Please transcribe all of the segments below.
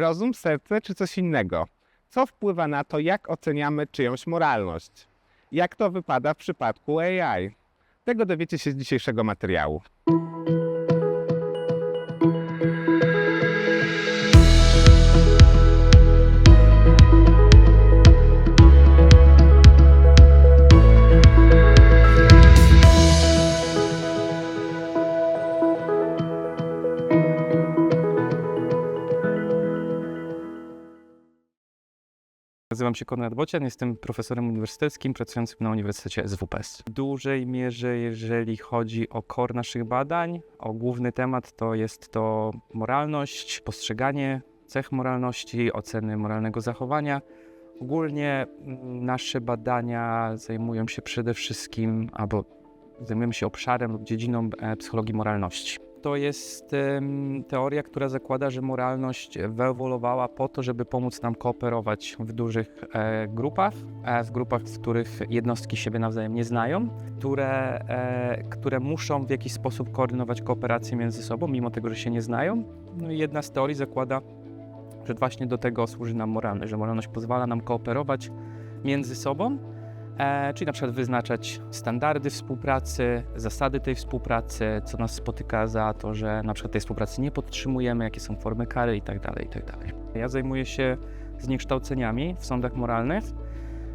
Rozum, serce czy coś innego? Co wpływa na to, jak oceniamy czyjąś moralność? Jak to wypada w przypadku AI? Tego dowiecie się z dzisiejszego materiału. Nazywam się Konrad Bocian, jestem profesorem uniwersyteckim pracującym na Uniwersytecie SWPS. W dużej mierze, jeżeli chodzi o core naszych badań, o główny temat, to jest to moralność, postrzeganie cech moralności, oceny moralnego zachowania. Ogólnie mm, nasze badania zajmują się przede wszystkim, albo zajmujemy się obszarem lub dziedziną e, psychologii moralności. To jest teoria, która zakłada, że moralność wyewoluowała po to, żeby pomóc nam kooperować w dużych e, grupach, e, w grupach, w których jednostki siebie nawzajem nie znają, które, e, które muszą w jakiś sposób koordynować kooperację między sobą, mimo tego, że się nie znają. No i jedna z teorii zakłada, że właśnie do tego służy nam moralność, że moralność pozwala nam kooperować między sobą, czyli na przykład wyznaczać standardy współpracy, zasady tej współpracy, co nas spotyka za to, że na przykład tej współpracy nie podtrzymujemy, jakie są formy kary itd. itd. Ja zajmuję się zniekształceniami w sądach moralnych,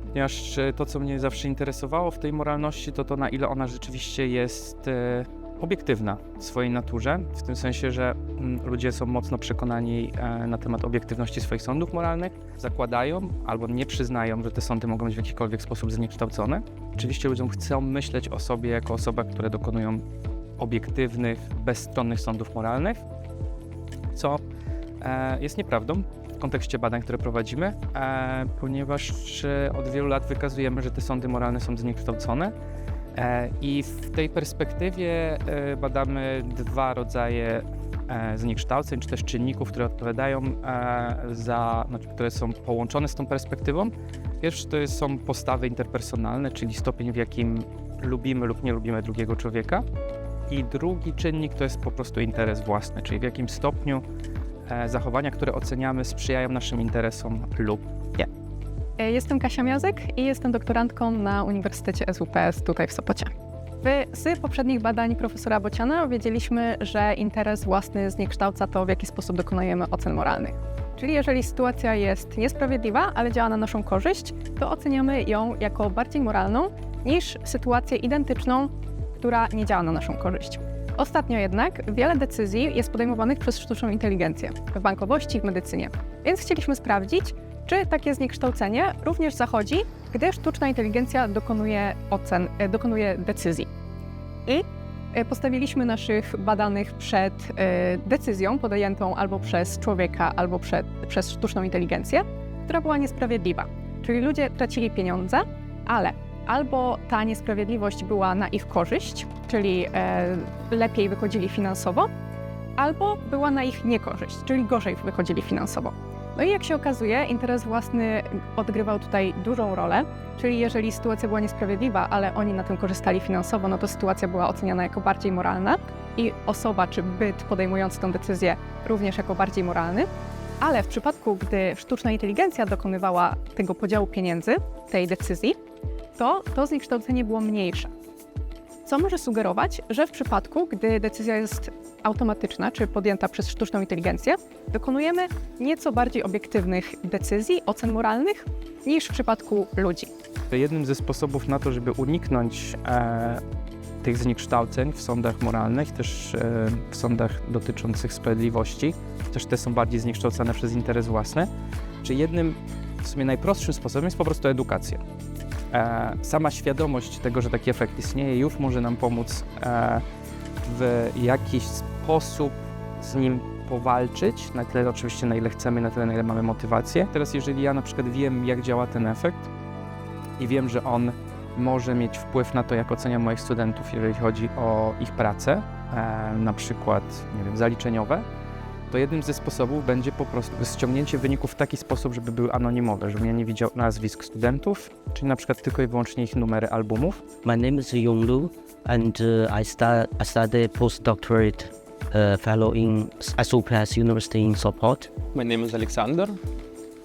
ponieważ e, to, co mnie zawsze interesowało w tej moralności, to to, na ile ona rzeczywiście jest e, obiektywna w swojej naturze, w tym sensie, że mm, ludzie są mocno przekonani e, na temat obiektywności swoich sądów moralnych, zakładają albo nie przyznają, że te sądy mogą być w jakikolwiek sposób zniekształcone. Oczywiście ludziom chcą myśleć o sobie jako osobach, które dokonują obiektywnych, bezstronnych sądów moralnych, co e, jest nieprawdą w kontekście badań, które prowadzimy, e, ponieważ od wielu lat wykazujemy, że te sądy moralne są zniekształcone. E, I w tej perspektywie e, badamy dwa rodzaje e, zniekształceń, czy też czynników, które odpowiadają za, znaczy, które są połączone z tą perspektywą. Pierwszy to jest, są postawy interpersonalne, czyli stopień, w jakim lubimy lub nie lubimy drugiego człowieka. I drugi czynnik to jest po prostu interes własny, czyli w jakim stopniu zachowania, które oceniamy, sprzyjają naszym interesom lub nie. E, Jestem Kasia Miazek i jestem doktorantką na Uniwersytecie SWPS tutaj w Sopocie. Z poprzednich badań profesora Bociana wiedzieliśmy, że interes własny zniekształca to, w jaki sposób dokonujemy ocen moralnych. Czyli jeżeli sytuacja jest niesprawiedliwa, ale działa na naszą korzyść, to oceniamy ją jako bardziej moralną niż sytuację identyczną, która nie działa na naszą korzyść. Ostatnio jednak wiele decyzji jest podejmowanych przez sztuczną inteligencję w bankowości, w medycynie. Więc chcieliśmy sprawdzić, czy takie zniekształcenie również zachodzi, gdy sztuczna inteligencja dokonuje ocen, e, dokonuje decyzji. I e, postawiliśmy naszych badanych przed e, decyzją podjętą albo przez człowieka, albo przed, przez sztuczną inteligencję, która była niesprawiedliwa. Czyli ludzie tracili pieniądze, ale albo ta niesprawiedliwość była na ich korzyść, czyli lepiej wychodzili finansowo, albo była na ich niekorzyść, czyli gorzej wychodzili finansowo. No i jak się okazuje, interes własny odgrywał tutaj dużą rolę, czyli jeżeli sytuacja była niesprawiedliwa, ale oni na tym korzystali finansowo, no to sytuacja była oceniana jako bardziej moralna i osoba czy byt podejmujący tę decyzję również jako bardziej moralny. Ale w przypadku, gdy sztuczna inteligencja dokonywała tego podziału pieniędzy, tej decyzji, to to zniekształcenie było mniejsze. Co może sugerować, że w przypadku, gdy decyzja jest automatyczna czy podjęta przez sztuczną inteligencję, dokonujemy nieco bardziej obiektywnych decyzji, ocen moralnych niż w przypadku ludzi. Jednym ze sposobów na to, żeby uniknąć e, tych zniekształceń w sądach moralnych, też e, w sądach dotyczących sprawiedliwości, też te są bardziej zniekształcane przez interes własny, czy jednym w sumie najprostszym sposobem jest po prostu edukacja. E, sama świadomość tego, że taki efekt istnieje, już może nam pomóc e, w jakiś sposób z nim powalczyć, na tyle oczywiście na ile chcemy, na tyle na ile mamy motywację. Teraz jeżeli ja na przykład wiem, jak działa ten efekt, i wiem, że on może mieć wpływ na to, jak oceniam moich studentów, jeżeli chodzi o ich pracę, e, na przykład nie wiem, zaliczeniowe, to jednym ze sposobów będzie po prostu ściągnięcie wyników w taki sposób, żeby były anonimowe, żebym ja nie widział nazwisk studentów, czyli na przykład tylko i wyłącznie ich numery albumów. My name is Yong Lu, and uh, I start I studied postdoctorate a fellow in SOPS University in Sopot. My name is Alexander,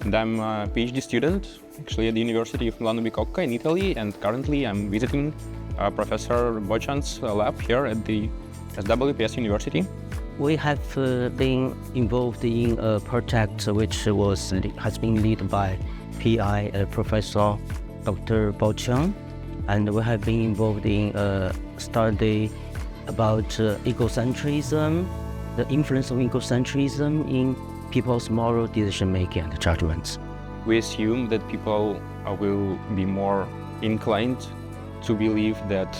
and I'm a PhD student actually at the University of Milano Bicocca in Italy. And currently, I'm visiting uh, Professor Bochan's uh, lab here at the SWPS University. We have uh, been involved in a project which was has been led by PI uh, Professor Dr. Bochan, and we have been involved in a study about uh, egocentrism, the influence of egocentrism in people's moral decision making and judgments. We assume that people uh, will be more inclined to believe that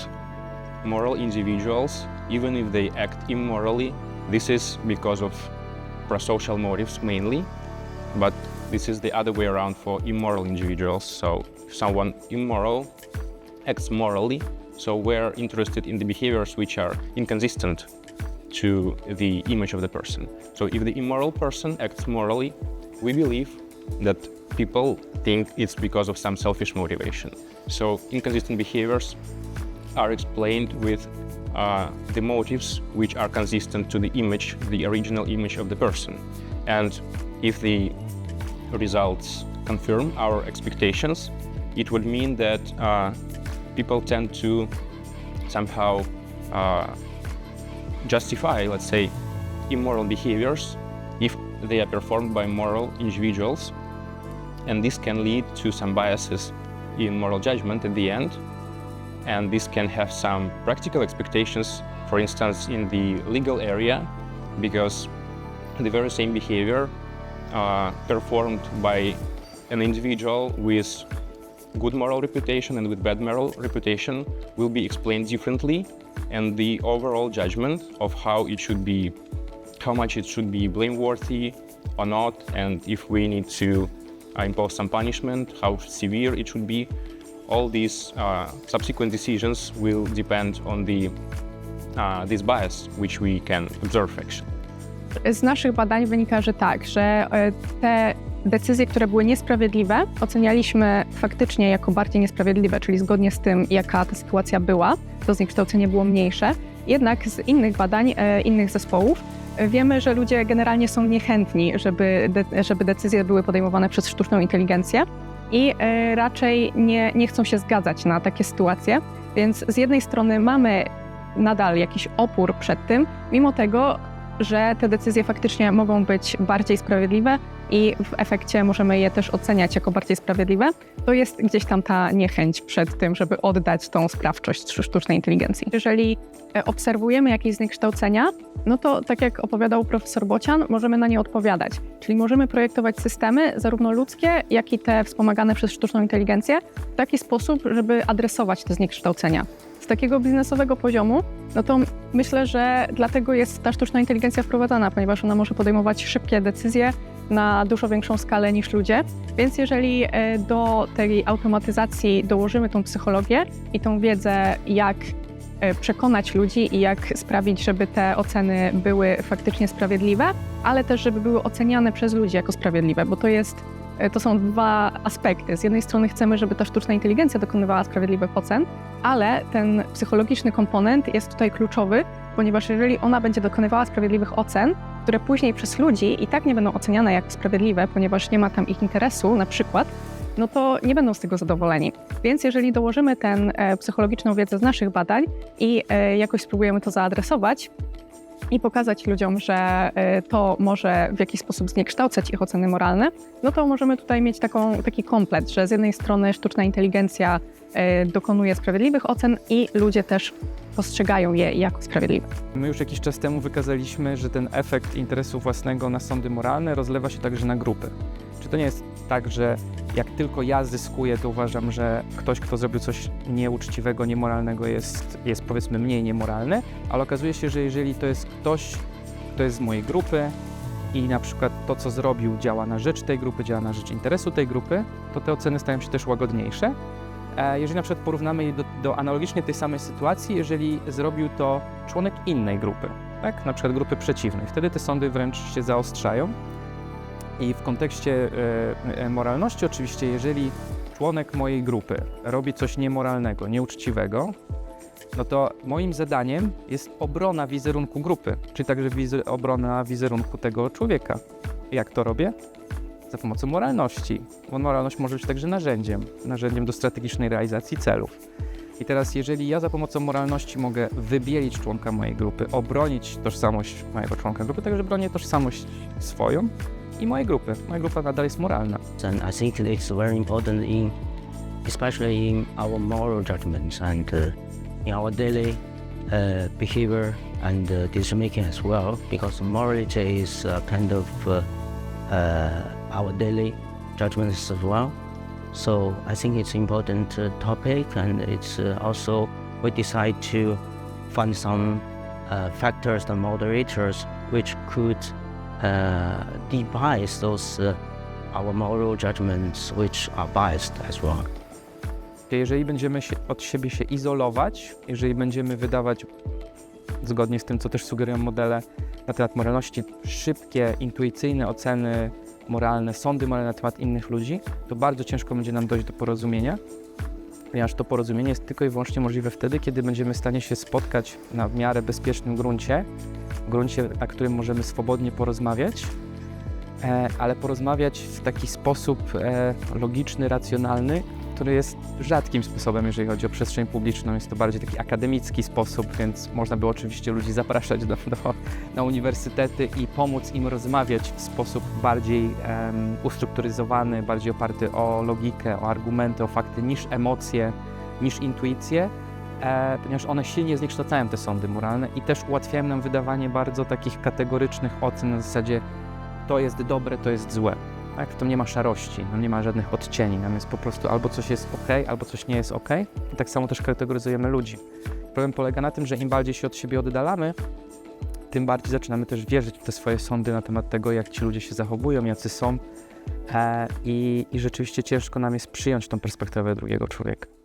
moral individuals, even if they act immorally, this is because of prosocial motives mainly, but this is the other way around for immoral individuals. So if someone immoral acts morally, so we're interested in the behaviors which are inconsistent to the image of the person. So if the immoral person acts morally, we believe that people think it's because of some selfish motivation. So inconsistent behaviors are explained with uh, the motives which are consistent to the image, the original image of the person. And if the results confirm our expectations, it would mean that uh, people tend to somehow uh, justify, let's say, immoral behaviors if they are performed by moral individuals. And this can lead to some biases in moral judgment at the end. And this can have some practical expectations, for instance, in the legal area, because the very same behavior uh, performed by an individual with good moral reputation and with bad moral reputation will be explained differently and the overall judgment of how it should be how much it should be blameworthy or not and if we need to uh, impose some punishment how severe it should be all these uh, subsequent decisions will depend on the uh, this bias which we can observe actually. Z naszych badań wynika, że tak, że e, te decyzje, które były niesprawiedliwe, ocenialiśmy faktycznie jako bardziej niesprawiedliwe, czyli zgodnie z tym, jaka ta sytuacja była, to zniekształcenie było mniejsze. Jednak z innych badań, e, innych zespołów, e, wiemy, że ludzie generalnie są niechętni, żeby, de, żeby decyzje były podejmowane przez sztuczną inteligencję i e, raczej nie, nie chcą się zgadzać na takie sytuacje. Więc z jednej strony mamy nadal jakiś opór przed tym, mimo tego, że te decyzje faktycznie mogą być bardziej sprawiedliwe i w efekcie możemy je też oceniać jako bardziej sprawiedliwe, to jest gdzieś tam ta niechęć przed tym, żeby oddać tą sprawczość sztucznej inteligencji. Jeżeli e, obserwujemy jakieś zniekształcenia, no to tak jak opowiadał profesor Bocian, możemy na nie odpowiadać. Czyli możemy projektować systemy, zarówno ludzkie, jak i te wspomagane przez sztuczną inteligencję, w taki sposób, żeby adresować te zniekształcenia. Z takiego biznesowego poziomu, no to myślę, że dlatego jest ta sztuczna inteligencja wprowadzana, ponieważ ona może podejmować szybkie decyzje na dużo większą skalę niż ludzie. Więc jeżeli e, do tej automatyzacji dołożymy tą psychologię i tą wiedzę, jak e, przekonać ludzi i jak sprawić, żeby te oceny były faktycznie sprawiedliwe, ale też żeby były oceniane przez ludzi jako sprawiedliwe, bo to jest to są dwa aspekty. Z jednej strony chcemy, żeby ta sztuczna inteligencja dokonywała sprawiedliwych ocen, ale ten psychologiczny komponent jest tutaj kluczowy, ponieważ jeżeli ona będzie dokonywała sprawiedliwych ocen, które później przez ludzi i tak nie będą oceniane jako sprawiedliwe, ponieważ nie ma tam ich interesu, na przykład, no to nie będą z tego zadowoleni. Więc jeżeli dołożymy tę e, psychologiczną wiedzę z naszych badań i e, jakoś spróbujemy to zaadresować, i pokazać ludziom, że e, to może w jakiś sposób zniekształcać ich oceny moralne, no to możemy tutaj mieć taką, taki komplet, że z jednej strony sztuczna inteligencja dokonuje sprawiedliwych ocen i ludzie też postrzegają je jako sprawiedliwe. My już jakiś czas temu wykazaliśmy, że ten efekt interesu własnego na sądy moralne rozlewa się także na grupy. Czy to nie jest tak, że jak tylko ja zyskuję, to uważam, że ktoś, kto zrobił coś nieuczciwego, niemoralnego, jest, jest powiedzmy mniej niemoralny, ale okazuje się, że jeżeli to jest ktoś, kto jest z mojej grupy i na przykład to, co zrobił, działa na rzecz tej grupy, działa na rzecz interesu tej grupy, to te oceny stają się też łagodniejsze. E, Jeżeli na przykład porównamy je do, do analogicznie tej samej sytuacji, jeżeli zrobił to członek innej grupy, tak? na przykład grupy przeciwnej, wtedy te sądy wręcz się zaostrzają. I w kontekście e, e, moralności, oczywiście, jeżeli członek mojej grupy robi coś niemoralnego, nieuczciwego, no to moim zadaniem jest obrona wizerunku grupy, czyli także wizy- obrona wizerunku tego człowieka. Jak to robię? Za pomocą moralności, bo moralność może być także narzędziem, narzędziem do strategicznej realizacji celów. I teraz, jeżeli ja za pomocą moralności mogę wybielić członka mojej grupy, obronić tożsamość mojego członka grupy, także bronię tożsamość swoją i mojej grupy. Moja grupa nadal jest moralna. And I think it's very important in, especially in our moral judgments and uh, in our daily uh, behavior and uh, decision making as well, because morality is uh, kind of uh, uh, our daily judgments as well. So I think it's important uh, topic, and it's uh, also we decide to find some uh, factors and moderators which could uh, devise those uh, our moral judgments which are biased as well. Jeżeli będziemy się, od siebie się izolować, jeżeli będziemy wydawać, zgodnie z tym, co też sugerują modele na temat moralności, szybkie, intuicyjne oceny moralne, sądy moralne na temat innych ludzi, to bardzo ciężko będzie nam dojść do porozumienia, ponieważ to porozumienie jest tylko i wyłącznie możliwe wtedy, kiedy będziemy w stanie się spotkać na w miarę bezpiecznym gruncie, gruncie, na którym możemy swobodnie porozmawiać, e, ale porozmawiać w taki sposób e, logiczny, racjonalny, który jest rzadkim sposobem, jeżeli chodzi o przestrzeń publiczną. Jest to bardziej taki akademicki sposób, więc można by oczywiście ludzi zapraszać do, do, na uniwersytety i pomóc im rozmawiać w sposób bardziej em, ustrukturyzowany, bardziej oparty o logikę, o argumenty, o fakty, niż emocje, niż intuicje, e, ponieważ one silnie zniekształcają te sądy moralne i też ułatwiają nam wydawanie bardzo takich kategorycznych ocen na zasadzie to jest dobre, to jest złe. Tak? W tym nie ma szarości, no nie ma żadnych odcieni. Nam jest po prostu albo coś jest ok, albo coś nie jest ok. I tak samo też kategoryzujemy ludzi. Problem polega na tym, że im bardziej się od siebie oddalamy, tym bardziej zaczynamy też wierzyć w te swoje sądy na temat tego, jak ci ludzie się zachowują, jacy są. E, i, I rzeczywiście ciężko nam jest przyjąć tą perspektywę drugiego człowieka.